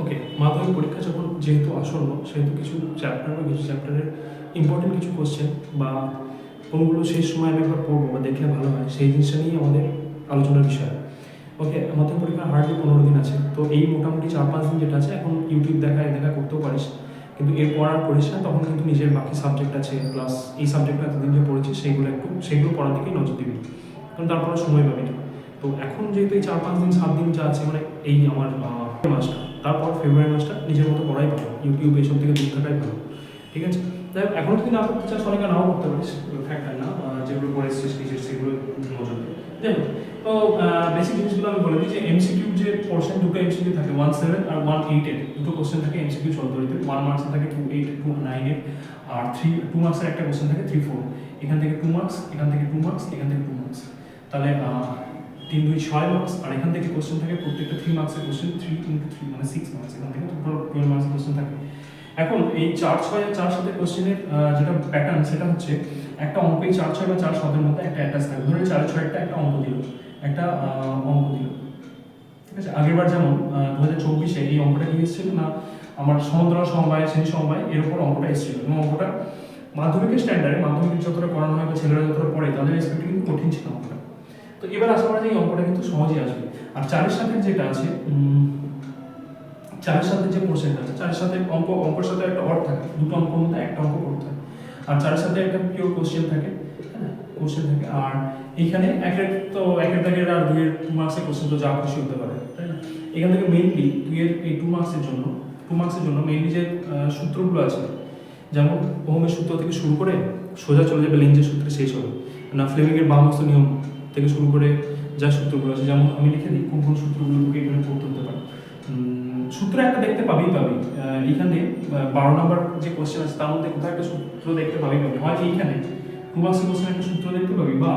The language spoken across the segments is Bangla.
ওকে মাধ্যমিক পরীক্ষা যখন যেহেতু আসন্ন, সেহেতু কিছু চ্যাপ্টার বা কিছু চ্যাপ্টারের ইম্পর্টেন্ট কিছু কোশ্চেন বা কোনগুলো শেষ সময় আমি একবার পড়ব বা দেখলে ভালো হয়, সেই জিনিসটা নিয়েই আমাদের আলোচনার বিষয়। ওকে মাধ্যমিক পরীক্ষা হার্ডলি পনেরো দিন আছে, তো এই মোটামুটি চার পাঁচ দিন যেটা আছে, এখন ইউটিউব দেখা, এ দেখা করতেও পারিস। কিন্তু এরপর আর করিস না, তখন কিন্তু নিজের বাকি সাবজেক্ট আছে প্লাস এই সাবজেক্টটা এতদিন যে পড়েছিস সেইগুলো একটু, সেগুলো পড়ার দিকেই নজর দিবি। কারণ তারপরে সময় পাবি না। তো এখন যেহেতু এই চার পাঁচ দিন, সাত দিন যা আছে মানে এই আমার মাসটা তারপর ফেব্রুয়ারি মাসটা নিজের মতো করাই ভালো ইউটিউব এইসব থেকে দূর থাকাই ভালো, ঠিক আছে? হোক এখন যদি না করতে চাস অনেকে নাও করতে পারিস? ফ্যাক্টর না যেগুলো পড়ে এসেছিস নিজের, সেগুলো নজর যাই তো বেসিক জিনিসগুলো আমি বলে দিই যে এমসিকিউ যে পোর্শন দুটো এমসিকিউ থাকে ওয়ান সেভেন আর ওয়ান এইটের দুটো কোশ্চেন থাকে এমসিকিউ চলতে ওয়ান মার্কসে থাকে টু এইট টু নাইনের আর থ্রি টু মার্কসের একটা কোশ্চেন থাকে থ্রি ফোর এখান থেকে টু মার্কস এখান থেকে টু মার্কস এখান থেকে টু মার্কস তাহলে তিন, দুই, ছয় মার্কস আর এখান থেকে কোশ্চেন থাকে প্রত্যেকটা থ্রি মার্কসের কোশ্চেন থ্রি ইন্টু থ্রি মানে সিক্স মার্কস এখান থেকে টুয়েলভ মার্কস কোশ্চেন থাকে। এখন এই চার, ছয় চার সাথে কোশ্চেনের যেটা প্যাটার্ন সেটা হচ্ছে একটা অঙ্ক এই চার, ছয় বা চার সাতের মধ্যে একটা অ্যাটাচ থাকে ধরুন চার, ছয়টা একটা অঙ্ক দিল, একটা অঙ্ক দিল। ঠিক আছে? আগেরবার যেমন দু হাজার চব্বিশে এই অঙ্কটা কি এসেছিল না আমার সমান্তরাল সমবায়, শ্রেণি সমবায়, এর উপর অঙ্কটা এসেছিল। এবং অঙ্কটা মাধ্যমিকের স্ট্যান্ডার্ডে মাধ্যমিক যতটা করানো হয় বা ছেলেরা যতটা পড়ে, তাদের রেসপেক্টে কিন্তু কঠিন ছিল অঙ্কটা। তো এবার আশা করা যায় এই অঙ্কটা কিন্তু সহজেই আসবে। আর চারের সাথে যেটা আছে চারের সাথে যে পোর্শনটা আছে, চারের সাথে অঙ্ক, অঙ্কের সাথে একটা অর্থ থাকে, দুটো অঙ্কের মধ্যে একটা অঙ্ক করতে হয় আর চারের সাথে একটা পিওর কোশ্চেন থাকে হ্যাঁ কোশ্চেন থাকে। আর এইখানে এক এক তো এক এক দাগের আর দুইয়ের টু মার্কসের কোশ্চেন তো যা খুশি হতে পারে, তাই না? এখান থেকে মেইনলি দুইয়ের এই টু মার্কসের জন্য টু মার্কসের জন্য মেইনলি যে সূত্রগুলো আছে, যেমন ওহমের সূত্র থেকে শুরু করে সোজা চলে যাবে লেঞ্জের সূত্রে শেষ হবে। না ফ্লেমিংয়ের বামস্ত নিয়ম থেকে শুরু করে যা সূত্রগুলো আছে, যেমন আমি লিখে দিই কোন কোন সূত্রগুলো তোকে এখানে পড়তে হতে পারে। সূত্র একটা দেখতে পাবি। পাবি এখানে বারো নম্বর যে কোশ্চেন আছে, তার মধ্যে কোথাও একটা সূত্র দেখতে পাবি পাবি। হয় এইখানে টু মার্কসের কোশ্চেন একটা সূত্র দেখতে পাবি বা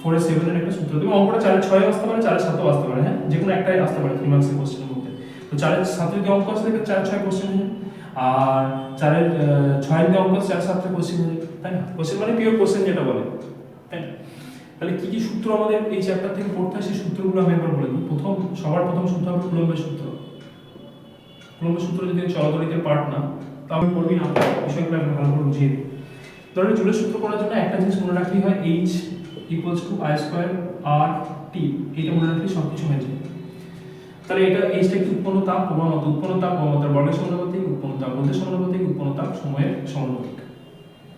ফোর সেভেনের একটা সূত্র দেবে অঙ্কটা চারের ছয় আসতে পারে চারের সাতেও আসতে পারে হ্যাঁ? যে কোনো একটাই আসতে পারে থ্রি মার্কসের কোশ্চেনের মধ্যে। তো চারের সাথে যদি অঙ্ক আসে চার ছয় কোশ্চেন হয়ে আর চারের ছয়ের যে অঙ্ক চার সাতটা কোশ্চেন হয়ে তাই না? কোশ্চেন মানে পিওর কোশ্চেন যেটা বলে। তাই না? তাহলে কি কি সূত্র আমাদের এই চ্যাপ্টার থেকে পড়তে হয়? সেই সূত্রগুলো আমি একবার বলে দিই। প্রথম, সবার প্রথম সূত্র হবে কুলম্বের সূত্র। কুলম্বের সূত্র যদি চলতরিতের পার্ট না, তাহলে পড়বি না। বিষয়গুলো আমি ভালো করে বুঝিয়ে দিই। ধরেন জুলের সূত্র করার জন্য একটা জিনিস মনে রাখলেই হয় H equals to I square R T এইটা মনে রাখলে সব কিছু হয়ে যায়। তাহলে এটা এইচটা কি উৎপন্ন তাপ? প্রবাহমাত্রা উৎপন্ন তাপ প্রবাহমাত্রার বর্গের সমানুপাতিক, উৎপন্ন তাপ রোধের সমানুপাতিক, উৎপন্ন তাপ, সময়ের সমানুপাতিক।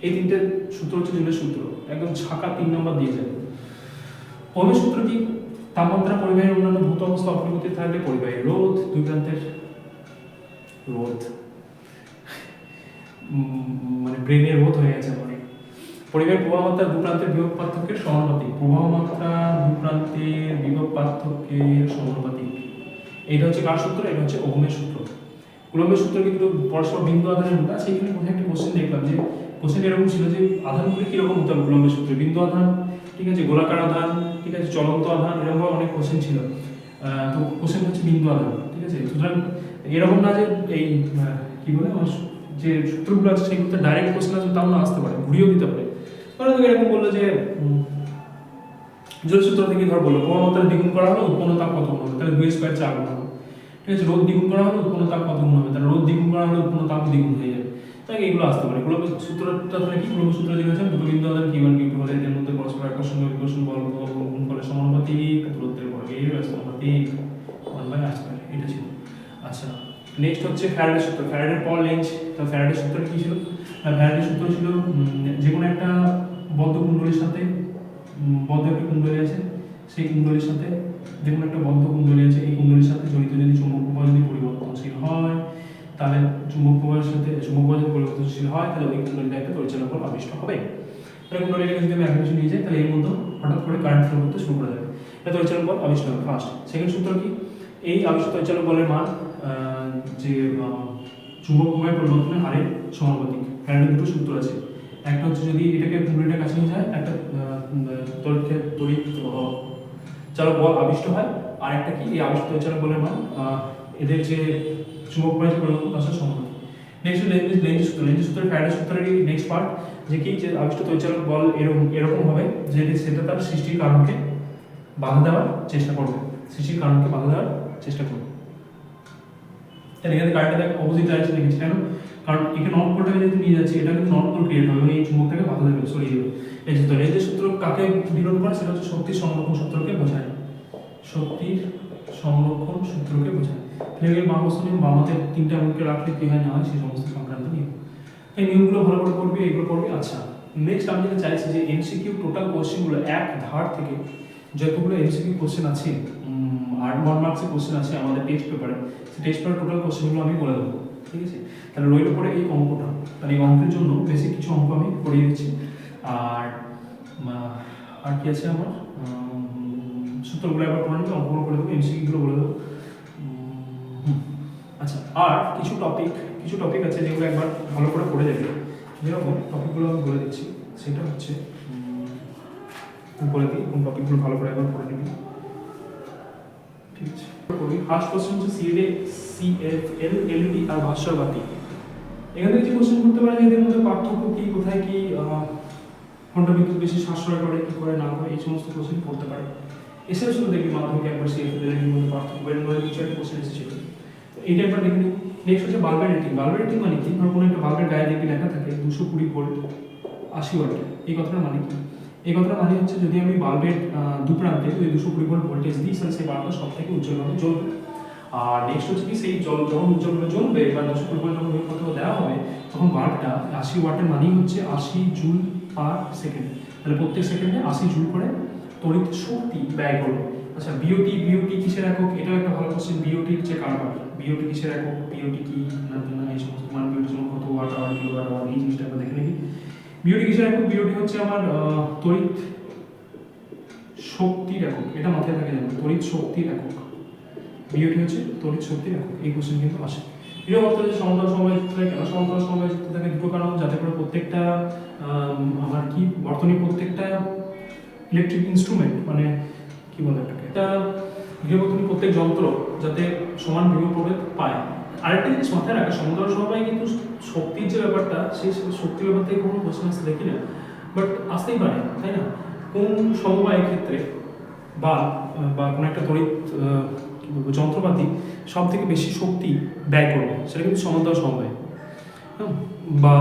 এই তিনটে সূত্র হচ্ছে জুলের সূত্র। একদম ছাকা তিন নম্বর দিয়ে যায়। ওহমের সূত্র কি তাপমাত্রা, পরিবাহীর অন্যান্য ভূত অবস্থা অপরিবর্তিত থাকলে পরিবাহী রোধ, দুই প্রান্তের রোধ মানে ব্রেনের রোধ হয়ে গেছে আমার পরিবাহীর প্রবাহ মাত্রা দু প্রান্তের বিভব পার্থক্যের সমানুপাতিক। প্রবাহ মাত্রা দু প্রান্তের বিভব পার্থক্যের সমানুপাতিক। এটা হচ্ছে কার সূত্র? এটা হচ্ছে ওহমের সূত্র। কুলম্বের সূত্র কিন্তু পরস্পর বিন্দু আধানের আছে এখানে কোথায় একটা কোশ্চেন দেখলাম যে কোশ্চেন এরকম ছিল যে, আধানগুলি কীরকম হতে হবে কুলম্বের সূত্রে বিন্দু আধান ঠিক আছে, গোলাকার আধান, ঠিক আছে, চলন্ত আধান, এরকম অনেক কোশ্চেন ছিল। তো কোশ্চেন হচ্ছে বিন্দু আধান, ঠিক আছে? সুতরাং এরকম না যে এই কি বলে যে সূত্রগুলো আছে সেগুলোতে ডাইরেক্ট কোশ্চেন আছে, তাও না আসতে পারে, ঘুরিয়েও দিতে পারে। ধরো এরকম বলল যে জল সূত্র থেকে ধর বলল প্রবণতা দ্বিগুণ করা হলো, উৎপন্ন তাপ কত হবে? তাহলে দুই স্কোয়ার চার গুণ হবে। ঠিক আছে রোদ দ্বিগুণ করা হলো, উৎপন্ন তাপ কত গুণ হবে? তাহলে রোদ দ্বিগুণ করা হলে, উৎপন্ন তাপ দ্বিগুণ হয়ে যাবে। তাই এগুলো আসতে পারে? কুলম্ব সূত্রটা ধরে কি? কুলম্ব সূত্র যেটা আছে দুটো বিন্দু আধান কি ওয়ান কি টু হলে এদের মধ্যে পরস্পর আকর্ষণ ও বিকর্ষণ বল গুণ করে সমানুপাতিক, দূরত্বের বর্গের সমানুপাতিক ওয়ান বাই স্কোয়ার এটা ছিল। আচ্ছা নেক্সট হচ্ছে ফ্যারাডের সূত্র। ফ্যারাডের পল লেন্স তো ফ্যারাডের সূত্র কি ছিল? ফ্যারাডের সূত্র ছিল যে কোনো একটা বদ্ধ কুণ্ডলীর সাথে বদ্ধ একটা কুণ্ডলী আছে, সেই কুণ্ডলীর সাথে যে কোনো একটা বদ্ধ কুণ্ডলী আছে, এই কুণ্ডলীর সাথে জড়িত যদি চুম্বক প্রবাহ যদি পরিবর্তনশীল হয় তাহলে চুম্বক প্রবাহের সাথে, চুম্বক প্রবাহ পরিবর্তনশীল হয়, তাহলে ওই কুণ্ডলীটা একটা পরিচালক বল আবিষ্ট হবে। তাহলে কুণ্ডলীটাকে যদি আমি অ্যাপ্লিকেশন নিয়ে যাই, তাহলে এর মধ্যে হঠাৎ করে কারেন্ট ফ্লো করতে শুরু করে দেবে। এটা পরিচালক বল আবিষ্ট হবে ফার্স্ট সেকেন্ড সূত্র কি? এই আবিষ্ট পরিচালক বলের মান যে চুম্বক প্রবাহের পরিবর্তনের হারের সমানুপাতিক। ফ্যারাডের দুটো সূত্র আছে। একটা হচ্ছে যদি এটাকে কুণ্ডলীটা কাছে নিয়ে যায়, একটা তড়িৎ তড়িৎ চালক বল আবিষ্ট হয়। আর একটা কি? এই আবিষ্ট চালক বলের মান এদের যে চুম্বক প্রবাহের পরিবর্তন সাথে সমানুপাতিক নেক্সট লেঞ্জ লেঞ্জ সূত্র লেঞ্জ সূত্রের ফ্যারাডের সূত্রেরই নেক্সট পার্ট যে কি, যে আবিষ্ট তৈচালক বল এরকম এরকম হবে, যে সেটা তার সৃষ্টির কারণকে বাধা দেওয়ার চেষ্টা করবে। সৃষ্টির কারণকে বাধা দেওয়ার চেষ্টা করবে। তাহলে এখানে কারেন্টটা দেখ অপোজিট ডাইরেকশন লিখেছি কেন? কারণ এখানে নর্থ পোলটাকে যেহেতু নিয়ে যাচ্ছে এটা কিন্তু নর্থ পোল ক্রিয়েট হবে এই চুম্বকটাকে বাধা দেবে, সরিয়ে দেবে। এই সূত্র এই সূত্র কাকে বিরোধ করে, সেটা হচ্ছে শক্তির সংরক্ষণ সূত্রকে বোঝায়। শক্তির সংরক্ষণ সূত্রকে বোঝায়। ফ্লেগের বাম বস্তু নিয়ম তিনটা অঙ্কে রাখলে কি হয় না হয়? সেই সমস্ত সংক্রান্ত নিয়ম। এই নিয়মগুলো ভালো করে করবি এগুলো করবি আচ্ছা নেক্সট আমি যেটা চাইছি যে এমসিকিউ টোটাল কোশ্চেনগুলো এক ধার থেকে যতগুলো এমসিকিউ কোশ্চেন আছে আর ওয়ান মার্কসের কোশ্চেন আছে আমাদের টেস্ট পেপারে সেই টেস্ট পেপারের টোটাল কোশ্চেনগুলো আমি বলে দেবো, ঠিক আছে? তাহলে রইল পরে এই অঙ্কটা। তাহলে এই অঙ্কের জন্য বেশি কিছু অঙ্ক আমি করিয়ে দিচ্ছি। আর আর কি আছে আমার? সূত্রগুলো একবার করে নেবে অঙ্কগুলো করে দেবো এমসিকিউগুলো বলে দেবো। আচ্ছা আর কিছু টপিক কিছু টপিক আছে যেগুলো একবার ভালো করে পড়ে যাবে যেরকম টপিকগুলো আমি বলে দিচ্ছি, সেটা হচ্ছে বলে দিই, কোন টপিকগুলো ভালো করে একবার পড়ে নিবি। ঠিক আছে। ফার্স্ট কোশ্চেন হচ্ছে সিএডে সিএফএল এলইডি আর ভাস্বর বাতি। এখান থেকে যে কোশ্চেন করতে পারে এদের মধ্যে পার্থক্য কি, কোথায় কি কোনটা বিদ্যুৎ বেশি সাশ্রয় করে, কি করে, না করে, এই সমস্ত কোশ্চেন পড়তে পারে। এসে শুধু দেখবি মাধ্যমিক একবার সিএফএল এলইডির মধ্যে পার্থক্য, এর মধ্যে কিছু একটা কোশ্চেন এসেছিল। এইটা একবার দেখে নিই নেক্সট হচ্ছে বাল্বের রেটিং বাল্বের রেটিং মানে কি? ধর কোনো একটা বাল্বের গায়ে দেখবি লেখা থাকে দুশো কুড়ি ভোল্ট আশি ওয়াট এই কথাটা মানে কি? এই কথাটা মানে হচ্ছে যদি আমি বাল্বের দু প্রান্তে ওই দুশো কুড়ি ভোল্ট ভোল্টেজ দিই, তাহলে সেই বাল্বটা সব থেকে উজ্জ্বলভাবে জ্বলবে। আর নেক্সট হচ্ছে কি? সেই জল যখন উজ্জ্বলভাবে জ্বলবে, বা দুশো কুড়ি ভোল্ট যখন কোথাও দেওয়া হবে, তখন বাল্বটা আশি ওয়াটের মানেই হচ্ছে আশি জুল পার সেকেন্ড। তাহলে প্রত্যেক সেকেন্ডে আশি জুল করে তড়িৎ শক্তি ব্যয় করবে। আচ্ছা বিওটি বিওটি কিসের একক? এটাও একটা ভালো কোশ্চেন বিওটির যে কারবার বিওটি কিসের একক? বিওটি কি? না না এই সমস্ত মানে বিওটি সময় কত watt hour kilo watt hour এই জিনিসটা একবার দেখে নিবি বিওটি কিসের একক? বিওটি হচ্ছে আমার তড়িৎ শক্তির একক। এটা মাথায় থাকে যাবে তড়িৎ শক্তির একক। বিওটি হচ্ছে তড়িৎ শক্তির একক। এই কোশ্চেন কিন্তু আসে। এর অর্থ যে সমান্তরাল সময় থাকে কেন? সমান্তরাল সময় থাকে দুটো কারণ। যাতে করে প্রত্যেকটা আমার কি বর্তনী প্রত্যেকটা ইলেকট্রিক ইনস্ট্রুমেন্ট মানে কি বলে এটাকে? এটা গৃহবর্তনী প্রত্যেক যন্ত্র যাতে সমান প্রভেদ পায়। আরেকটা জিনিস মাথায় রাখা সমুদ্র সমবায় কিন্তু শক্তির যে ব্যাপারটা সেই শক্তির ব্যাপার থেকে কোনো কোশ্চেন আসতে দেখি না। বাট আসতেই পারে, তাই না? কোন সমবায়ের ক্ষেত্রে বা বা কোনো একটা তড়িৎ যন্ত্রপাতি সব থেকে বেশি শক্তি ব্যয় করবে, সেটা কিন্তু সমান্তরাল সমবায়। বা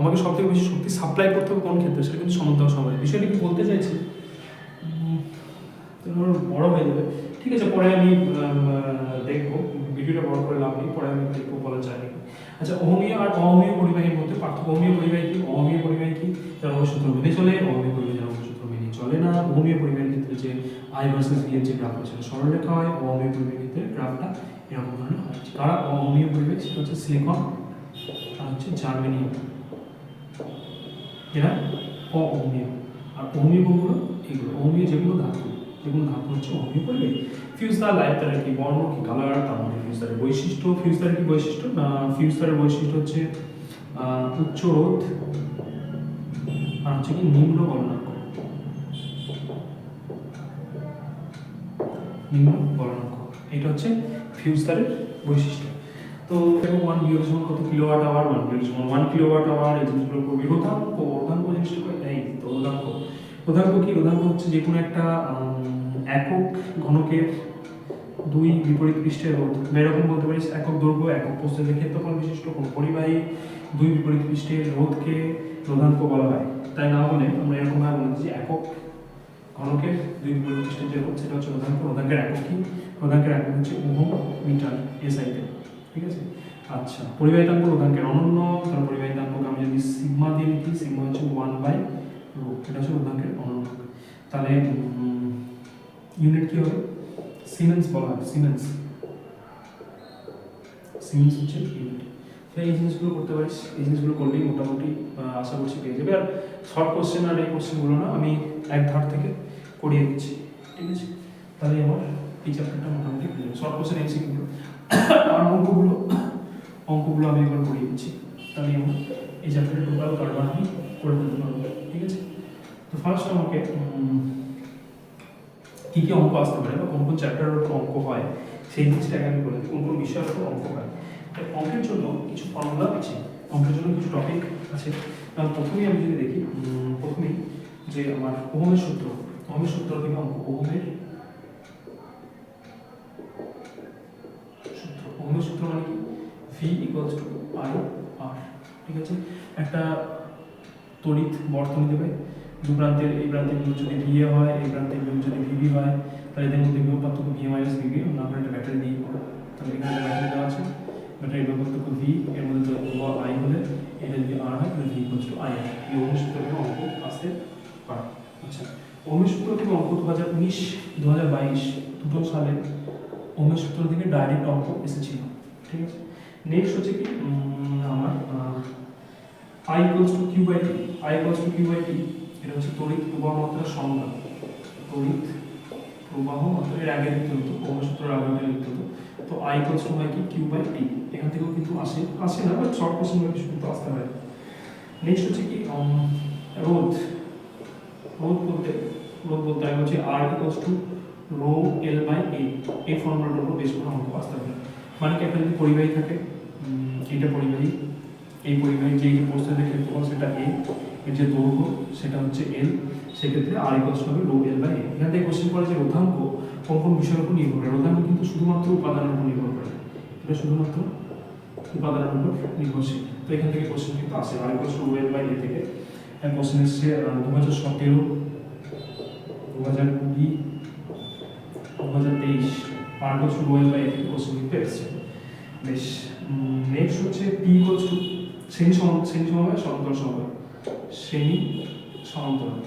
আমাকে সব থেকে বেশি শক্তি সাপ্লাই করতে হবে কোন ক্ষেত্রে, সেটা কিন্তু সমান্তরাল সমবায়। বিষয়টা কি বলতে চাইছি? বড় হয়ে যাবে। ঠিক আছে, পরে আমি দেখব, ভিডিওটা বড় করে লাভ নেই, পরে আমি দেখব, বলা যায় আচ্ছা অহমীয় আর অহমীয় পরিবাহীর মধ্যে পার্থক্য অহমীয় পরিবাহী কি অহমীয় পরিবাহী কি? যার সূত্র মেনে চলে অহমীয় পরিবাহী যার সূত্র মেনে চলে না। অহমীয় পরিবাহীর ক্ষেত্রে যে আই ভার্সেস ভি এর যে গ্রাফ আছে সরলরেখা হয় অহমীয় পরিবাহীর ক্ষেত্রে গ্রাফটা এরকম ধরনের হয়। কারা অহমীয় পরিবাহী? সেটা হচ্ছে সিলিকন আর হচ্ছে জার্মেনিয়াম এরা অহমীয় আর অহমীয় কোনগুলো? এগুলো। অহমীয় যেগুলো ধাতু। যেগুলো ধাতু হচ্ছে অহমীয় পরিবাহী ফিউজ তার লাইফ তারের কি বর্ণ কি কালার তার মানে ফিউজ তারের বৈশিষ্ট্য। ফিউজ তারের কি বৈশিষ্ট্য? না ফিউজ তারের বৈশিষ্ট্য হচ্ছে উচ্চ রোধ আর হচ্ছে কি নিম্ন গলনাঙ্ক নিম্ন গলনাঙ্ক এটা হচ্ছে ফিউজ তারের বৈশিষ্ট্য। তো ওয়ান বিয়োগ সমান কত? কিলোওয়াট আওয়ার ওয়ান বিয়োগ সমান ওয়ান কিলোওয়াট আওয়ার এই জিনিসগুলো করবি রোধাঙ্ক রোধাঙ্ক জিনিসটা? এই তো রোধাঙ্ক কি? রোধাঙ্ক হচ্ছে যে কোনো একটা একক ঘনকের দুই বিপরীত পৃষ্ঠের রোধ। বা এরকম বলতে পারিস একক দৈর্ঘ্য, একক প্রস্থের ক্ষেত্রফল বিশিষ্ট কোনো পরিবাহী দুই বিপরীত পৃষ্ঠের রোধকে রোধাঙ্ক বলা হয়। তাই না বলে আমরা এরকম ভাবে বলছি যে একক ঘনকের দুই বিপরীত পৃষ্ঠের যে রোধ, সেটা হচ্ছে রোধাঙ্ক রোধাঙ্কের একক কি? রোধাঙ্কের একক হচ্ছে ওহম মিটার এসআইতে ঠিক আছে? আচ্ছা পরিবাহিতাঙ্ক রোধাঙ্কের অনন্য তার পরিবাহিতাঙ্ককে আমি যদি সিগমা দিয়ে লিখি, সিগমা হচ্ছে ওয়ান বাই এটা হচ্ছে রোধাঙ্কের অনন্য তাহলে ইউনিট কি হবে? সিমেন্স বলা হয় সিমেন্স সিমেন্স হচ্ছে ইউনিট এই জিনিসগুলো করতে পারিস, এই জিনিসগুলো করলেই মোটামুটি আশা করছি পেয়ে যাবে। আর শর্ট কোশ্চেন আর এই কোশ্চেনগুলো না, আমি এক ধার থেকে করিয়ে দিচ্ছি। ঠিক আছে? তাহলে আমার এই চ্যাপ্টারটা মোটামুটি শর্ট কোশ্চেন এমসিকিউগুলো আর অঙ্কগুলো অঙ্কগুলো আমি একবার করিয়ে দিচ্ছি। তাহলে আমার এই চ্যাপ্টারের টোটাল কারবার আমি করে পারব ঠিক আছে? তো ফার্স্ট আমাকে কী কী অঙ্ক আসতে পারে বা কোন কোন চ্যাপ্টারের উপর অঙ্ক হয়, সেই জিনিসটাকে আমি বলে কোন কোন বিষয়ের উপর অঙ্ক হয়। তো অঙ্কের জন্য কিছু ফর্মুলা আছে, অঙ্কের জন্য কিছু টপিক আছে। প্রথমেই আমি যদি দেখি প্রথমেই যে আমার ওহমের সূত্র ওহমের সূত্র থেকে অঙ্ক, ওহমের সূত্র ওহমের সূত্র মানে কি? V equals to I R ঠিক আছে? একটা তড়িৎ বর্তনী দেবে। দু প্রান্তের, এই প্রান্তের বিভব যদি ভিএ হয়, এই প্রান্তের বিভব যদি ভিবি হয়। তাহলে এদের মধ্যে বিভব পার্থক্য ভি মাইনাস ভিবি আমরা আমরা একটা ব্যাটারি দিয়ে করব তাহলে এখানে ব্যাটারি দেওয়া আছে ব্যাটারি বিভব পার্থক্য ভি এর মধ্যে দৈর্ঘ্য আই হলে, এটা যদি আর হয়, তাহলে ভি ইকুয়ালস টু আই এই অনুসূত্র থেকে অঙ্ক আসতে পারে। আচ্ছা অনুসূত্র থেকে অঙ্ক দু হাজার উনিশ, দু হাজার বাইশ, দুটো সালে অনুসূত্র থেকে ডাইরেক্ট অঙ্ক এসেছিল। ঠিক আছে? নেক্সট হচ্ছে কি? আমার I equals to Q by T I equals to Q by T এটা হচ্ছে তড়িৎ প্রবাহ মাত্রার সংজ্ঞা। তড়িৎ প্রবাহ মাত্রা, এর আগে লিখতে হতো অনুসূত্রের আগে আগে তো। আই ইকুয়ালস টু হয় কি কিউ বাই টি এখান থেকেও কিন্তু আসে আসে না বাট শর্ট কোশ্চেন কিছু কিন্তু আসতে পারে। নেক্সট হচ্ছে কি রোধ। রোধ বলতে রোধ বলতে আমি হচ্ছে R equals to rho L by A এই ফর্মুলাটার উপর বেশ করে অঙ্ক আসতে পারে মানে কি একটা যদি পরিবাহী থাকে এটা পরিবাহী। এই পরিবাহী যে প্রস্তুতের ক্ষেত্রফল সেটা এ এর যে দৈর্ঘ্য সেটা হচ্ছে এল সেক্ষেত্রে আর ইকুয়ালস হবে রো এল বাই এ এখান থেকে কোশ্চেন করে যে রোধাঙ্ক কোন কোন বিষয়ের উপর নির্ভর করে? রোধাঙ্ক কিন্তু শুধুমাত্র উপাদানের উপর নির্ভর করে। এটা শুধুমাত্র উপাদানের উপর নির্ভরশীল। তো এখান থেকে কোশ্চেন কিন্তু আসে। R equals rho L by A থেকে। কোশ্চেন এসছে দু হাজার সতেরো দু হাজার কুড়ি দু হাজার তেইশ R equals rho L by A থেকে কোশ্চেন কিন্তু এসছে। বেশ নেক্সট হচ্ছে পি ইকুয়ালস টু শ্রেণি সম শ্রেণি সমবায় সমান্তর সমবায়। শ্রেণি সমান্তরাল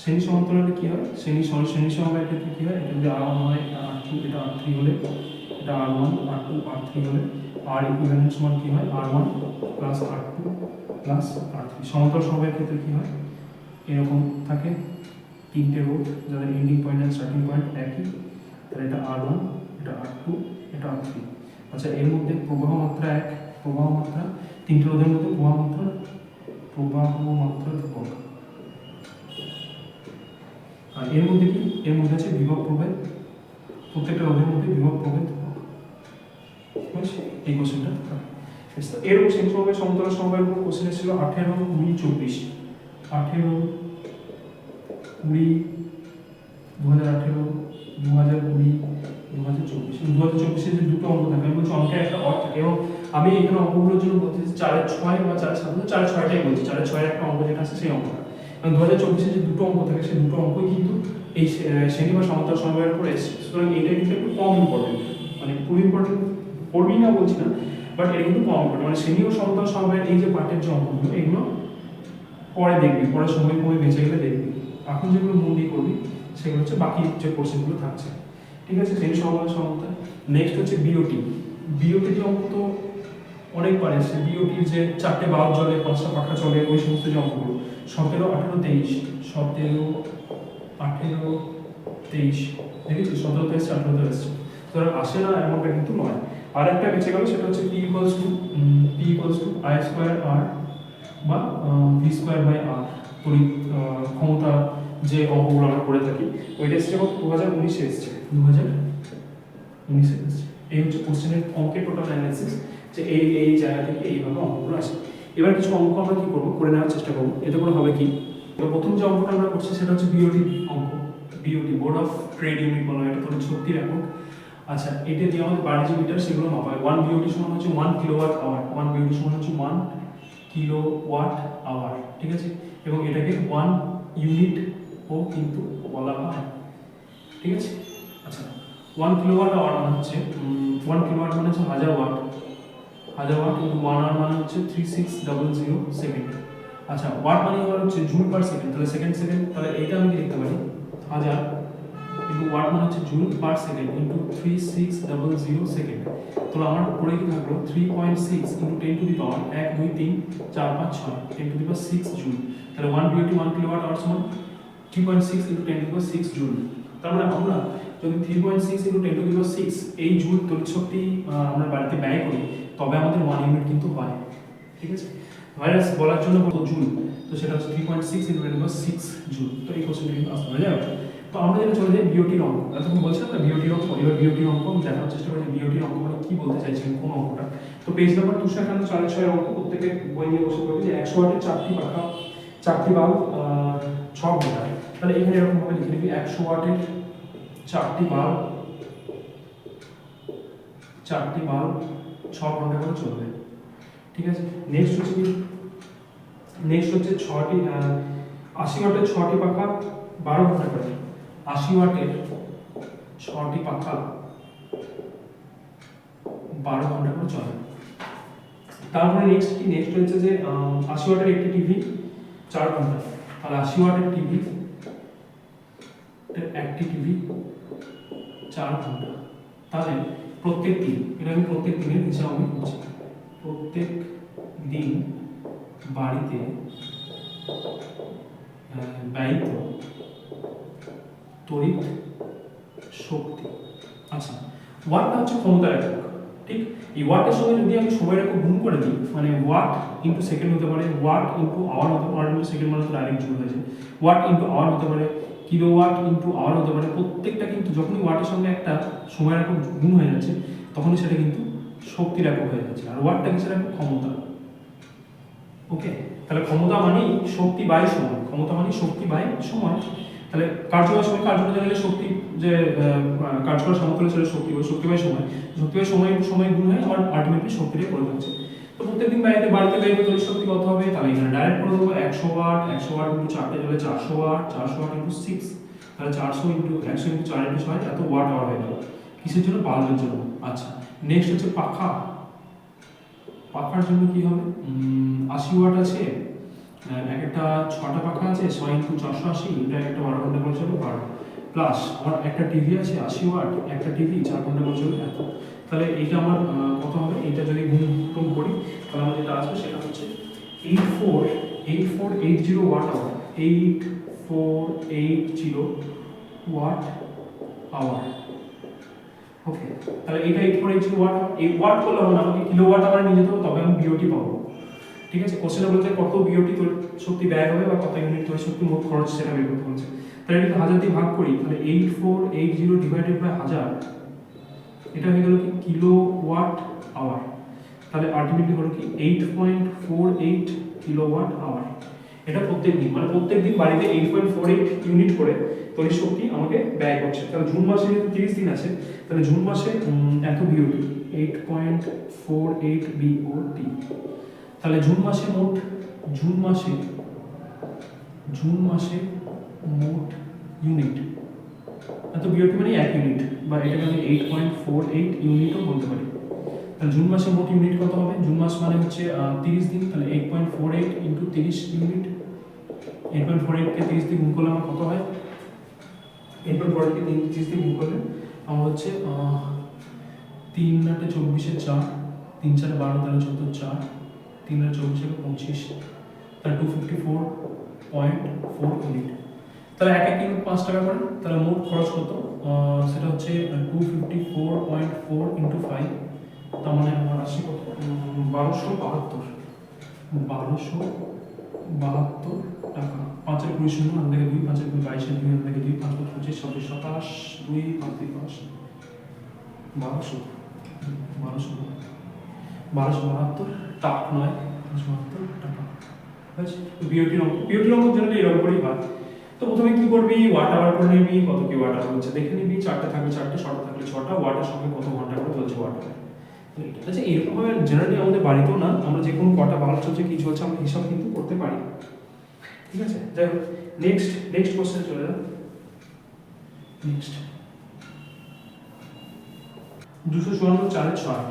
শ্রেণি সমান্তরালে কি হয়? শ্রেণি শ্রেণি সমবায়ের ক্ষেত্রে কি হয়? এটা যদি আর ওয়ান হয় আর টু এটা আর থ্রি হলে, এটা R one R two R three হলে আর ইকুইভ্যালেন্ট সমান কি হয়? R one plus R two plus R three সমান্তরাল সমবায়ের ক্ষেত্রে কি হয়? এরকম থাকে। তিনটে রোড যাদের ending point and starting point একই। তাহলে এটা আর ওয়ান এটা আর টু এটা আর থ্রি আচ্ছা এর মধ্যে প্রবাহ মাত্রা এক। প্রবাহ মাত্রা তিনটে রোধের মধ্যে প্রবাহ মাত্রা প্রবাহ মাত্রা ধ্রুবক আর এর মধ্যে কি? এর মধ্যে আছে বিভব প্রভেদ। প্রত্যেকটা রোধের মধ্যে বিভব প্রভেদ ধ্রুবক? এই কোশ্চেনটা এরকম সেই সময় সমতল সময়ের উপর কোশ্চেন ছিল আঠেরো কুড়ি চব্বিশ। আঠেরো কুড়ি দু হাজার আঠেরো দু হাজার কুড়ি চব্বিশ দু হাজার চব্বিশে দুটো অঙ্ক থাকে, আমি বলছি একটা অর থাকে এবং আমি এখানে অঙ্কগুলোর জন্য বলছি চারের ছয় বা চারের সাত চারের ছয়টাই বলছি, চারের ছয়ের একটা অঙ্ক যেটা আছে সেই অঙ্কটা। দু হাজার চব্বিশে যে দুটো অঙ্ক থাকে, সেই দুটো অঙ্কই কিন্তু এই শ্রেণি বা সমান্তর সময়ের উপর এসছে। সুতরাং এটা কিন্তু একটু কম ইম্পর্টেন্ট মানে খুব ইম্পর্টেন্ট পড়বি না বলছি না বাট এটা কিন্তু কম ইম্পর্টেন্ট মানে শ্রেণি ও সমান্তর সময়ের এই যে পার্টের যে অঙ্কগুলো, এগুলো পরে দেখবি পরে সময় কমে বেঁচে গেলে দেখবি। এখন যেগুলো মন দিয়ে করবি, সেগুলো হচ্ছে বাকি যে কোর্সগুলো থাকছে। ঠিক আছে, সেই সমাধান সমতা নেক্সট হচ্ছে বিওটি বিওটি যে অঙ্ক অনেকবার এসছে। বিওটির যে চারটে বাল্ব জ্বলে, পাঁচটা পাখা চলে ওই সমস্ত যে অঙ্কগুলো সতেরো, আঠেরো, তেইশ, সতেরো, আঠেরো, তেইশ। দেখেছি সতেরোতে এসছে আঠেরোতে এসছে সুতরাং আসে না, এমনটা কিন্তু নয়। আর একটা বেঁচে গেল, সেটা হচ্ছে P equals to P equals to I square R বা ভি স্কোয়ার বাই আর তড়িৎ ক্ষমতা যে অঙ্কগুলো আমরা করে থাকি, ওইটা এসছে দু হাজার উনিশে এসছে। দু হাজার উনিশে এই হচ্ছে কোশ্চেনের অঙ্কের টোটাল অ্যানালিসিস যে এই এই জায়গা থেকে এইভাবে অঙ্কগুলো আসে। এবার কিছু অঙ্ক আমরা কি করব? করে নেওয়ার চেষ্টা করব। এতে করে হবে কি? এবার প্রথম যে অঙ্কটা আমরা করছি সেটা হচ্ছে বিওটি অঙ্ক। BOT board of trade unit বলা এটা তোর শক্তির একক আচ্ছা এটা দিয়ে আমাদের বাণিজ্য মিটার সেগুলো মাপা হয় ওয়ান বিওটি সমান হচ্ছে one kilowatt hour one BOT সমান হচ্ছে ওয়ান কিলো ওয়াট আওয়ার ঠিক আছে? এবং এটাকে ওয়ান ইউনিট ও কিন্তু বলা হয়, ঠিক আছে? ওয়ান কিলোওয়াট আওয়ার মানে হচ্ছে ওয়ান কিলোওয়াট মানে হচ্ছে হাজার ওয়াট হাজার ওয়াট কিন্তু ওয়ান আওয়ার মানে হচ্ছে three six double zero second আচ্ছা ওয়াট মানে হচ্ছে জুল পার সেকেন্ড তাহলে সেকেন্ড সেকেন্ড তাহলে এইটা আমি লিখতে পারি? হাজার। কিন্তু ওয়াট মানে হচ্ছে joule per second into three six double zero second তাহলে আমার পড়ে কি থাকল? Three point six into ten to the power এক, দুই, তিন, চার, পাঁচ, ছয়। Ten to the power six joule তাহলে one BOT one kilowatt hour সমান three point six into ten to the power six joule তার মানে আমরা যদি three point six into ten to the six এই জুল তড়িৎ শক্তি আমরা বাড়িতে ব্যয় করি, তবে আমাদের ওয়ান ইউনিট কিন্তু হয়। ঠিক আছে? ভাইরাস বলার জন্য কত জুল তো সেটা হচ্ছে three point six into ten to six joule তো এই কোশ্চেনটা কিন্তু আসতে পারে যাবে তো আমরা যেটা চলে যাই বিওটির অঙ্ক। এতক্ষণ বলছিলাম না বিওটির অঙ্ক? এবার বিওটির অঙ্ক আমি দেখার চেষ্টা করি বিওটির অঙ্ক মানে কি বলতে চাইছেন কোন অঙ্কটা? তো পেজ নাম্বার দুশো একান্ন চার ছয় অঙ্ক। প্রত্যেকে বই নিয়ে বসে পড়বে যে একশো ওয়াটের চারটি পাখা, চারটি বাল্ব ছ ঘণ্টা তাহলে এখানে এরকম ভাবে লিখে নিবি, একশো ওয়াটের চারটি বাল্ব চারটি বাল্ব ছ ঘণ্টা করে চলবে। ঠিক আছে? নেক্সট হচ্ছে কি? নেক্সট হচ্ছে ছটি আশি ওয়াটের ছটি পাখা বারো ঘণ্টা করে। আশি ওয়াটের ছটি পাখা বারো ঘণ্টা করে চলে। তারপরে নেক্সট কি? নেক্সট হচ্ছে যে আশি ওয়াটের একটি টিভি চার ঘণ্টা। তাহলে আশি ওয়াটের টিভি একটি টিভি চার ঘণ্টা। তাহলে প্রত্যেক দিন, এটা আমি প্রত্যেক দিনের হিসাব আমি করছি প্রত্যেক দিন বাড়িতে ব্যয়িত তড়িৎ শক্তি আচ্ছা ওয়াটটা হচ্ছে ক্ষমতার একক, ঠিক? এই ওয়াটের সঙ্গে যদি আমি সময়ের একক গুণ করে দিই মানে ওয়াট ইন্টু সেকেন্ড হতে পারে ওয়াট ইন্টু আওয়ার হতে পারে সেকেন্ড মানে তো ডাইরেক্ট যোগ হয়েছে ওয়াট ইন্টু আওয়ার হতে পারে কিলো ওয়াট ইন্টু আওয়ার হতে পারে। প্রত্যেকটা কিন্তু যখনই ওয়াটের সঙ্গে একটা সময়ের একক গুণ হয়ে যাচ্ছে, তখনই সেটা কিন্তু শক্তির একক হয়ে যাচ্ছে। আর ওয়াটটা কিসের একক ক্ষমতা। ওকে তাহলে ক্ষমতা মানেই শক্তি বাই সময়। ক্ষমতা মানেই শক্তি বাই সময়। তাহলে কার্যকর সময় কার্যকর জানলে শক্তি যে কার্যকর সমতলে সেটা শক্তি বা শক্তি বাই সময়। শক্তি বাই সময় সময় গুণ হয়ে আমার আলটিমেটলি শক্তিটাই করে যাচ্ছে তো প্রত্যেকদিন বাড়িতে বাড়িতে ব্যয়িত তড়িৎ শক্তি কত হবে। তাহলে এখানে ডাইরেক্ট করে দেবো একশো ওয়াট একশো ওয়াট ইন্টু চারটে জলে চারশো ওয়াট চারশো ওয়াট ইন্টু সিক্স তাহলে চারশো ইন্টু একশো ইন্টু চার ইন্টু ছয়, এত ওয়াট আওয়ার হয়ে গেল। কিসের জন্য? বাল্বের জন্য। আচ্ছা নেক্সট হচ্ছে পাখা। পাখার জন্য কি হবে? আশি ওয়াট আছে। এক একটা ছটা পাখা আছে, ছয় ইন্টু চারশো আশি, এটা একটা বারো ঘণ্টা করে চলবে, বারো। প্লাস আমার একটা টিভি আছে, আশি ওয়াট একটা টিভি চার ঘণ্টা করে চলবে, এত। তাহলে এইটা আমার কত হবে? এটা যদি গুণ টুন করি, তাহলে আমার যেটা আসবে সেটা হচ্ছে eight four eight four eight zero watt hour eight four eight zero watt hour okay তাহলে এটা eight four eight zero watt এই ওয়াট করলে হবে না, আমাকে কিলো ওয়াট আওয়ারে নিয়ে যেতে হবে, তবে আমি বিওটি পাবো। ঠিক আছে? কোশ্চেনে বলছে কত বিওটি শক্তি ব্যয় হবে বা কত ইউনিট তৈরি শক্তি মোট খরচ সেটা বের করতে বলছে। তাহলে এটা হাজার দিয়ে ভাগ করি, তাহলে eight four eight zero divided by হাজার এটা হয়ে গেল কি? কিলো ওয়াট আওয়ার তাহলে আলটিমেটলি হলো কি? Eight point four eight kilo watt hour এটা প্রত্যেক দিন মানে প্রত্যেক দিন বাড়িতে eight point four eight unit করে তড়িৎ শক্তি আমাকে ব্যয় করছে। তাহলে জুন মাসে যেহেতু তিরিশ দিন আছে, তাহলে জুন মাসে এত BOT eight point four eight BOT তাহলে জুন মাসে মোট, জুন মাসে জুন মাসে মোট ইউনিট এত বিওটি মানে এক ইউনিট বা এটাকে আমি এইট পয়েন্ট ফোর এইট ইউনিটও বলতে পারি। তাহলে জুন মাসে মোট ইউনিট কত হবে? জুন মাস মানে হচ্ছে তিরিশ দিন, তাহলে eight point four eight into তিরিশ ইউনিট এইট পয়েন্ট ফোর এইটকে তিরিশ দিয়ে গুণ করলে আমার কত হয়? এইট পয়েন্ট ফোর এইটকে তিরিশ দিয়ে গুণ করলে আমার হচ্ছে তিন আটে চব্বিশে চার, তিন চারে বারো তেরো চোদ্দ চার, তিন আটে চব্বিশে পঁচিশ, তাহলে two fifty four point four unit তাহলে এক এক ইউনিট পাঁচ টাকা করে? তাহলে মোট খরচ কত? সেটা হচ্ছে two fifty four point four into five তার মানে আমার আসছে কত? বারোশো বাহাত্তর। বারোশো বাহাত্তর টাকা। পাঁচের কুড়ি শূন্য হাত থেকে দুই পাঁচের কুড়ি বাইশের দুই হাত থেকে দুই পাঁচ পাঁচ পঁচিশ ছাব্বিশ সাতাশ দুই পাঁচ দুই পাঁচ। বারোশো। বারোশো বারোশো বাহাত্তর টাকা নয় বারোশো বাহাত্তর টাকা। ঠিক আছে বিওটি অঙ্ক বিওটি অঙ্ক জেনারেলি এরকম করেই হয়। তো প্রথমে কি করবি? ওয়াট আওয়ার করে নিবি, কত কি ওয়াট আওয়ার হচ্ছে দেখে নিবি, চারটে থাকলে চারটে, ছটা থাকলে ছটা ওয়াটের সঙ্গে কত ঘণ্টা করে চলছে ওয়াট আচ্ছা এরকমভাবে জেনারেলি আমাদের বাড়িতেও না, আমরা যে কোনো কটা বাল্ব চলছে কি চলছে আমরা হিসাব কিন্তু করতে পারি। ঠিক আছে? যাই হোক নেক্সট নেক্সট কোশ্চেন চলে যাও। নেক্সট দুশো চুয়ান্ন চারের ছয়,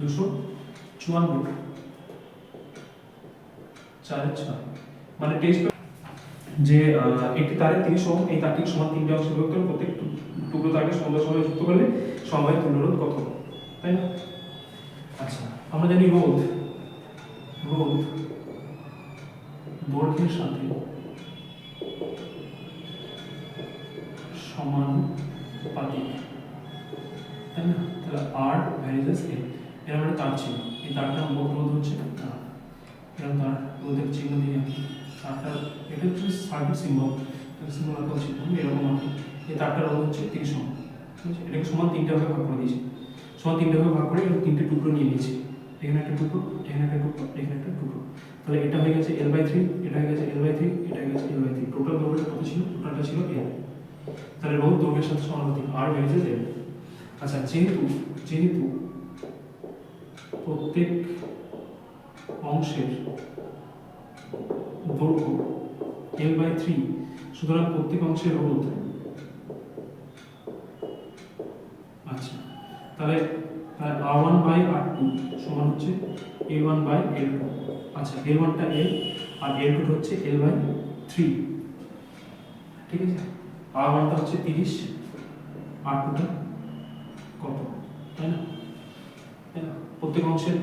দুশো চুয়ান্ন। চারের ছয়। মানে টেস্ট যে একটি তারে তিরিশ ওহম এই তারটির সমান তিনটে অংশ বিভক্ত প্রত্যেক টুকরো তারকে সমান সময় যুক্ত করলে সময় তুল্যরোধ কত তাই না? আচ্ছা আমরা জানি রোধ রোধ দৈর্ঘ্যের সাথে সমানুপাতিক তাই না? তাহলে আর ভ্যারিজেস এ এর মানে তার ছিল এই তারটা রোধ রোধ হচ্ছে এরকম তার রোধের চিহ্ন দিয়ে এটা হচ্ছে সার্কিট সিম্বল সিম্বল আঁকা উচিত এরকম আঁকি এই তারটা রোধ হচ্ছে তিরিশ ওহম ঠিক আছে? এটাকে সমান তিনটে ভাগে ভাগ করে দিয়েছি। সমান তিনটে ভাগে ভাগ করে এরকম তিনটে টুকরো নিয়ে নিয়েছি। এখানে একটা টুকরো, এখানে একটা টুকরো, এখানে একটা টুকরো। তাহলে এটা হয়ে গেছে এল বাই থ্রি এটা হয়ে গেছে এল বাই থ্রি এটা হয়ে গেছে এল বাই থ্রি টোটাল দৈর্ঘ্য কত ছিল? টোটালটা ছিল এল তাহলে রোধ দৈর্ঘ্যের সাথে সমানুপাতিক আর বেরিয়েছে এল আচ্ছা যেহেতু যেহেতু প্রত্যেক অংশের দৈর্ঘ্য এল বাই থ্রি সুতরাং প্রত্যেক অংশের রোধ আচ্ছা তাহলে R one by R two সমান হচ্ছে L one by L two আচ্ছা এল ওয়ানটা এল আর এল টুটা হচ্ছে এল বাই থ্রি ঠিক আছে? আর ওয়ানটা হচ্ছে তিরিশ আর টুটা কত? তাই না? তাই না? প্রত্যেক অংশের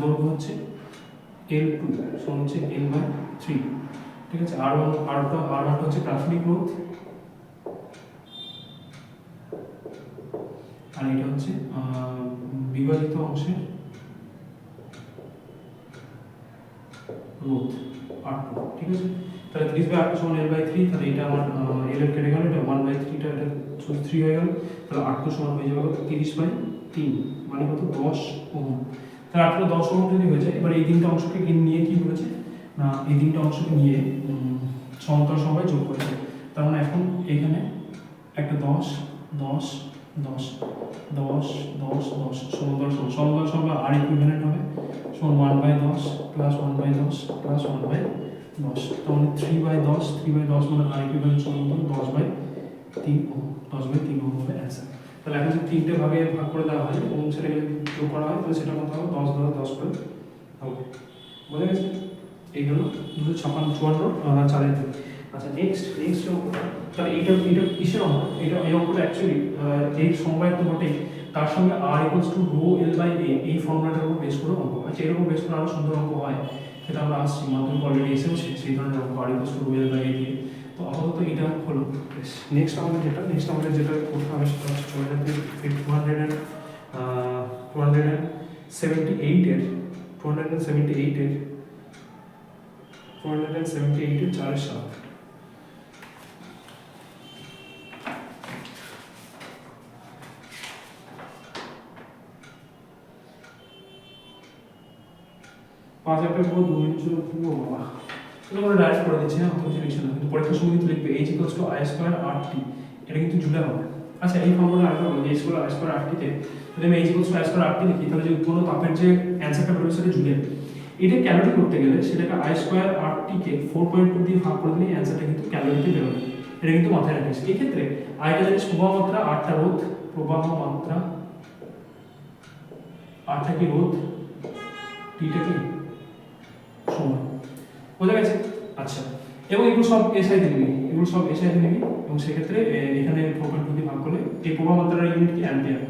দৈর্ঘ্য হচ্ছে এল টু সমান হচ্ছে এল বাই থ্রি ঠিক আছে? আর ওয়ান আর ওটা আর ওয়ানটা হচ্ছে প্রাথমিক গ্রোথ আর এটা হচ্ছে বিভাজিত অংশের গ্রোথ আর টু ঠিক আছে? তাহলে ত্রিশ বাই আট সমান এল বাই থ্রি তাহলে এটা আমার এল এর কেটে গেল, এটা ওয়ান বাই থ্রিটা এটা থ্রি হয়ে গেল। তাহলে আট টু সমান হয়ে যাবে তিরিশ বাই তিন। মানে কত? দশ ওহম। তাহলে আটটা দশ ওহম যদি হয়ে যায় এবার এই তিনটা অংশকে নিয়ে কি করেছে? না, এই তিনটা অংশকে নিয়ে সমান্তরাল সময় যোগ করেছে। তার মানে এখন এখানে একটা দশ দশ দশ দশ দশ দশ সমান্তরাল সময় সমান্তরাল সময় আর ইকুইভ্যালেন্ট হবে। সমান ওয়ান বাই দশ প্লাস ওয়ান বাই দশ প্লাস ওয়ান বাই দশ। মানে থ্রি বাই দশ থ্রি বাই দশ মানে আর ইকুইভ্যালেন্ট সমান দশ বাই তিন দশ বাই তিন হবে অ্যান্সার তাহলে এখন যদি তিনটে ভাগে ভাগ করে দেওয়া হয়, এবং সেটাকে যোগ করা হয়, তাহলে সেটা কত হবে? দশ ধরো দশ করে হবে। বোঝা গেছে? এই হলো দুশো ছাপান্ন চুয়ান্ন চারের দুই আচ্ছা নেক্সট নেক্সট অঙ্কটা। তাহলে এইটা এটা কিসের অঙ্ক? এটা, এই অঙ্কটা অ্যাকচুয়ালি এই সমবায় তো তার সঙ্গে R equals to rho L by A এই ফর্মুলাটার উপর বেস করে অঙ্ক আচ্ছা এরকম বেস করে আরও সুন্দর অঙ্ক হয়, সেটা আমরা আসছি, মাধ্যমিক অলরেডি এসেও সেই ধরনের অঙ্ক R equals to rho L by A দিয়ে। তো আপাতত এটা হলো। নেক্সট আমাদের যেটা নেক্সট আমাদের যেটা করতে হবে সেটা হচ্ছে চলে যাবে two hundred and two hundred and seventy এইটের টু হান্ড্রেড অ্যান্ড সেভেন্টি এইটের টু হান্ড্রেড অ্যান্ড সেভেন্টি এইটের চারের সাত পাঁচ একটা পর দু মিনিট ছিল বাবা আমরা ডাইরেক্ট করে দিচ্ছি হ্যাঁ কিছু লিখছি না। কিন্তু পরীক্ষার সময় কিন্তু লিখবে H equals to I square R T এটা কিন্তু জুড়ে হবে। আচ্ছা এই ফর্মুলা আরেকবার বলি H square I square R টিতে যদি আমি H equals to I square R T লিখি, তাহলে যে উৎপন্ন তাপের যে অ্যান্সারটা বেরোবে সেটা জুড়ে এটা ক্যালোরি করতে গেলে সেটাকে আই স্কোয়ার আর টিকে ফোর পয়েন্ট টু দিয়ে ভাগ করে দিলে অ্যান্সারটা কিন্তু ক্যালোরিতে বেরোবে। এটা কিন্তু মাথায় রাখিস এই ক্ষেত্রে আরেকটা জিনিস প্রবাহ আটটা রোধ প্রবাহ মাত্রা আটটা কি রোধ? টিটা কি? সময় বোঝা গেছে? আচ্ছা। এবং এগুলো সব এসআই নিবি। এগুলো সব এসআই নিবি। এবং সেক্ষেত্রে এখানে প্রকার যদি ভাগ করলে এই প্রবাহ মাত্রার ইউনিট কি? অ্যাম্পিয়ার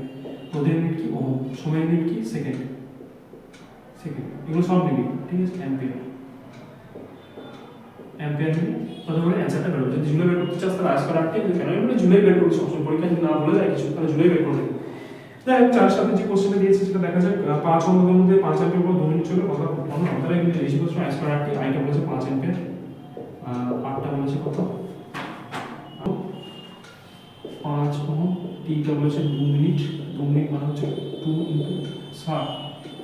রোধের ইউনিট কি? ওহম। সময়ের ইউনিট কি? সেকেন্ড সেকেন্ড এগুলো সব নিবি। ঠিক আছে? অ্যাম্পিয়ার অ্যাম্পিয়ার নিবি। বলে অ্যান্সারটা বেরোবে যদি জুলাই বের করতে চাস, তাহলে আজ করা আটকে কেন? এগুলো জুলাই বের করবি সবসময়। পরীক্ষা যদি না বলে যায় কিছু তাহলে জুলাই বের করে দেবে যাই হোক চার সাথে যে কোশ্চেনটা দিয়েছে সেটা দেখা যাক। পাঁচ অঙ্কের মধ্যে পাঁচ অঙ্কের উপর দু মিনিট চলে কথা বললাম না কিন্তু এই আজ করা আটটি আইটা বলেছে পাঁচ অঙ্কের। আটটা বলেছে কত? পাঁচ ওহম টিটা বলেছে দু মিনিট দু মিনিট মানে হচ্ছে টু ইন্টু ষাট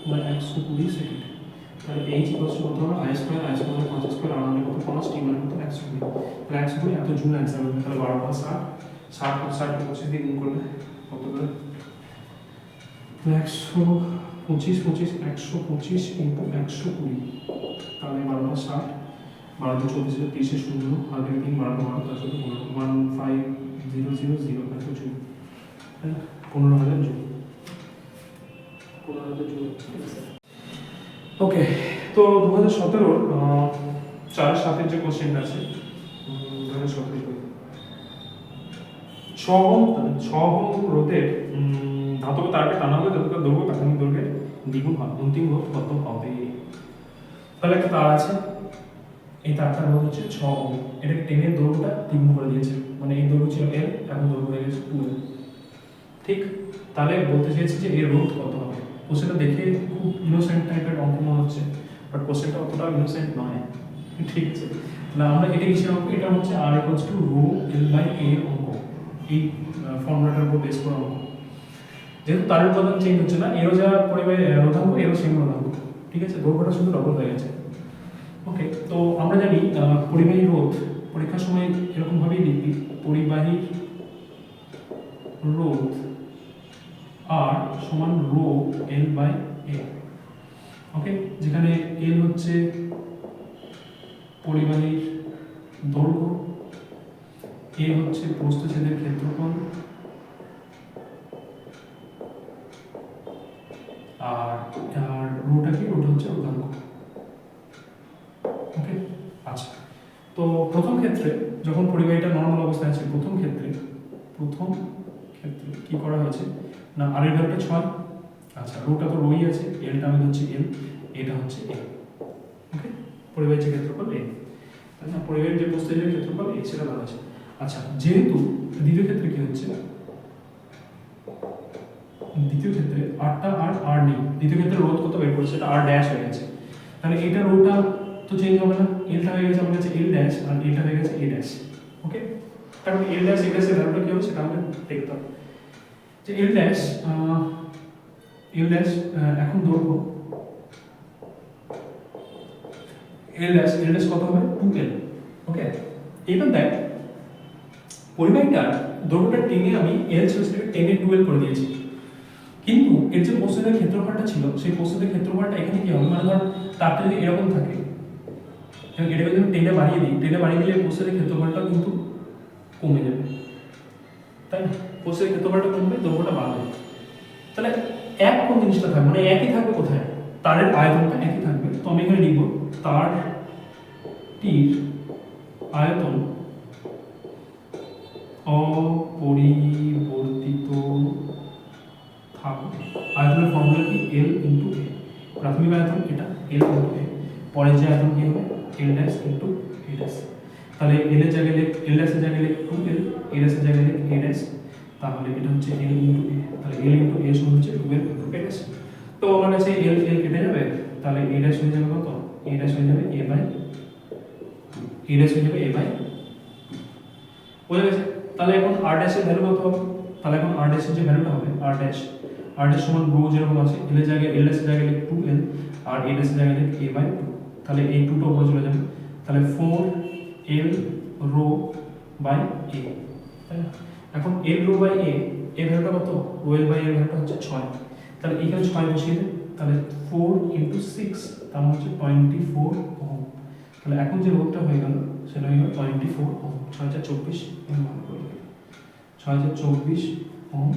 মানে একশো কুড়ি সেকেন্ড তাহলে এইচ ইকুয়ালস কত হবে? আই স্কোয়ার আই স্কোয়ার পাঁচ স্কোয়ার আর মানে কত? পাঁচ টি মানে কত? একশো কুড়ি। তাহলে একশো কুড়ি, এত জুন অ্যান্সার তাহলে বারো পাঁচ ষাট ষাট ষাট পঁচিশ দিয়ে গুণ করলে কত করে? একশো পঁচিশ পঁচিশ একশো পঁচিশ ইন্টু একশো কুড়ি। তাহলে বারোটা ষাট বারোটা চব্বিশ তিরিশে শূন্য আগে তিন বারোটা বারো তার সাথে পনেরো one five zero zero zero এত জুন পনেরো হাজার জুন পনেরো হাজার জুন ওকে তো দু হাজার সতেরোর চার সাতের যে কোশ্চেনটা আছে দু হাজার সতেরো। ছহম ছহম রোধের উম, ধাতব তারকে টানা হলে ধাতবের দৈর্ঘ্য প্রাথমিক দৈর্ঘ্যের দ্বিগুণ হবে অন্তিম রোধ কত হবে তাহলে একটা তার আছে এই তারটার রোধ হচ্ছে ছ ওম এটা টেনের দৈর্ঘ্যটা দ্বিগুণ করে দিয়েছে মানে এই দৈর্ঘ্য ছিল এল এখন দৈর্ঘ্য হয়ে গেছে টু ঠিক তাহলে বলতে চেয়েছি যে এর রোধ কত হবে? কোশ্চেনটা দেখে খুব ইনোসেন্ট টাইপের অঙ্ক মনে হচ্ছে বাট কোশ্চেনটা অতটা ইনোসেন্ট নয়। ঠিক আছে? না আমরা এটা কিসের অঙ্ক এটা হচ্ছে R equals to rho L by A অঙ্ক। এই ফর্মুলাটার উপর বেস করা অঙ্ক। যেহেতু তারের উপাদান চেঞ্জ হচ্ছে না এরও যা পরিমাণে রোধাঙ্ক এরও সেম রোধাঙ্ক ঠিক আছে? দৈর্ঘ্যটা শুধু ডবল হয়ে গেছে। ওকে তো আমরা জানি পরিবাহী রোধ পরীক্ষার সময় এরকমভাবেই লিখবি, পরিবাহী রোধ আর সমান রো এল বাই এ ওকে যেখানে এল হচ্ছে পরিবাহীর দৈর্ঘ্য এ হচ্ছে প্রস্থচ্ছেদের ক্ষেত্রফল প্রথম ক্ষেত্রে প্রথম ক্ষেত্রে কি করা হয়েছে? না আর এর ভ্যালুটা ছয়। আচ্ছা রোটা তো রোই আছে। এলটা আমাদের হচ্ছে এল এটা হচ্ছে এ ওকে পরিবাহীর যে ক্ষেত্রফল এ তাই না? পরিবাহীর যে প্রস্থের ক্ষেত্রফল এ সেটা বলা আছে। আচ্ছা যেহেতু দ্বিতীয় ক্ষেত্রে কি হচ্ছে? দ্বিতীয় ক্ষেত্রে আরটা আর আর নেই। দ্বিতীয় ক্ষেত্রে রোধ কত বের করেছে এটা আর ড্যাশ হয়ে গেছে। তাহলে এটা রোটা তো চেঞ্জ হবে না। এলটা হয়ে গেছে, আমার কাছে এল ড্যাশ আর এটা হয়ে গেছে এ ড্যাশ ওকে তারপর এল ড্যাশ এ ড্যাশের ভ্যালুটা কি হবে সেটা আমাদের দেখতে হবে। যে এল ড্যাশ এখন ড্যাশ এল ড্যাশ কত হবে? টু এল ওকে এবার দেখ পরিবাহীটার দৈর্ঘ্যটা টেনে আমি এল ছিল সেটাকে টেনে টু এল করে দিয়েছি। কিন্তু এর যে প্রস্তুতের ক্ষেত্রফলটা ছিল, সেই প্রস্তুতের ক্ষেত্রফলটা এখানে কি হবে? মানে ধর, তারটা যদি এরকম থাকে এবং এটাকে যদি টেনে বাড়িয়ে দিই। টেনে বাড়িয়ে দিলে প্রস্তুতের ক্ষেত্রফলটা কিন্তু কমে যাবে। তাই না? প্রস্তুতের ক্ষেত্রফলটা কমবে দৈর্ঘ্যটা বাড়বে। তাহলে এক কোন জিনিসটা থাকবে? মানে একই থাকবে কোথায়? তারের আয়তনটা একই থাকবে। তো আমি এখানে লিখব, তারটির আয়তন অপরিবর্তিত থাকবে আয়তনের ফর্মুলা কি? এল ইন্টু এ প্রাথমিক আয়তন এটা এল ইন্টু এ পরের যে আয়তন কি হবে? L dash into A dash তাহলে এল এর জায়গায় লিখ এল ড্যাশের জায়গায় লিখ টু এল এ ড্যাশের জায়গায় লিখ এ ড্যাশ তাহলে এটা হচ্ছে এল ইন্টু এ তাহলে এল ইন্টু এ সমান হচ্ছে two L into A dash তো আমার কাছে এল এল কেটে যাবে, তাহলে এ ড্যাশ হয়ে যাবে কত? এ ড্যাশ হয়ে যাবে এ বাই এ ড্যাশ হয়ে যাবে এ বাই বোঝা গেছে? তাহলে এখন আর ড্যাশের ভ্যালু কত হবে? তাহলে এখন আর ড্যাশের যে ভ্যালুটা হবে আর ড্যাশ আর ড্যাশ সমান রো যেরকম আছে এল এর জায়গায় এল ড্যাশের জায়গায় লিখ টু এল আর এ ড্যাশের জায়গায় লিখ এ বাই তাহলে এই টুটা উপরে চলে যাবে। তাহলে four L row by A তাই না? এখন এল রো বাই এ এর ভ্যালুটা কত? রো এল বাই এর ভ্যালুটা হচ্ছে ছয়। তাহলে এখানে ছয় বসিয়ে দেন, তাহলে ফোর ইন্টু সিক্স তার মানে হচ্ছে টোয়েন্টি ফোর ওহম। তাহলে এখন যে রোধটা হয়ে গেল, সেটা হয়ে গেল টোয়েন্টি ফোর ওহম। ছয় হাজার চব্বিশ এর মান করে দিই। ছয় হাজার চব্বিশ ওহম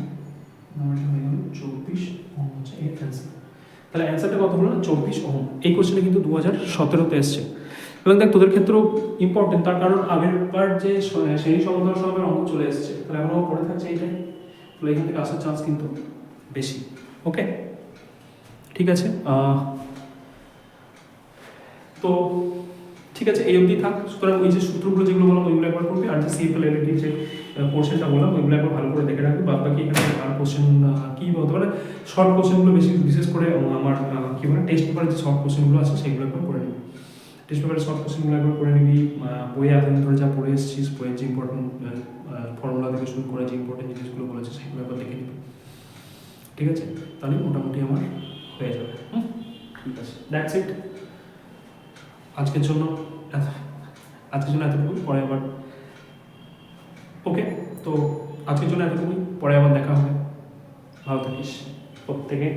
নাম্বারটা হয়ে গেল চব্বিশ ওহম হচ্ছে এর অ্যান্সার তাহলে অ্যান্সারটা কত হলো? না চব্বিশ ওহম। এই কোশ্চেনে কিন্তু দু হাজার সতেরোতে এসছে। এবং দেখ, তোদের ক্ষেত্রেও ইম্পর্টেন্ট তার কারণ আগের বার যে সেই সমাধান সমের অঙ্ক চলে এসেছে, তাহলে এখনও পড়ে থাকছে এইটাই। তাহলে এখান থেকে আসার চান্স কিন্তু বেশি। ওকে ঠিক আছে? তো ঠিক আছে, এই অবধি থাক। সুতরাং ওই যে সূত্রগুলো যেগুলো বললাম, ওইগুলো একবার করবি, আর যে সিএফএল এলইডি যে পোর্শনটা বললাম, ওইগুলো একবার ভালো করে দেখে রাখবি। বাদ বাকি এখানে আর কোশ্চেন কী বলতে পারে? শর্ট কোশ্চেনগুলো বেশি, বিশেষ করে আমার কি বলে টেস্ট পেপারে যে শর্ট কোশ্চেনগুলো আছে, সেগুলো একবার করে নিবি। টেস্ট পেপারের শর্ট কোশ্চেনগুলো একবার করে নিবি। বইয়ে এতদিন ধরে যা পড়ে এসেছিস, বইয়ের যে ইম্পর্টেন্ট ফর্মুলা থেকে শুরু করে যে ইম্পর্টেন্ট জিনিসগুলো বলেছে সেগুলো একবার দেখে নিবি। ঠিক আছে? তাহলে মোটামুটি আমার হয়ে যাবে। হুম? ঠিক আছে। দ্যাটস ইট আজকের জন্য আজকের জন্য এতটুকুই, পরে আবার ওকে তো আজকের জন্য এতটুকুই, পরে আবার দেখা হবে। ভালো থাকিস। প্রত্যেকে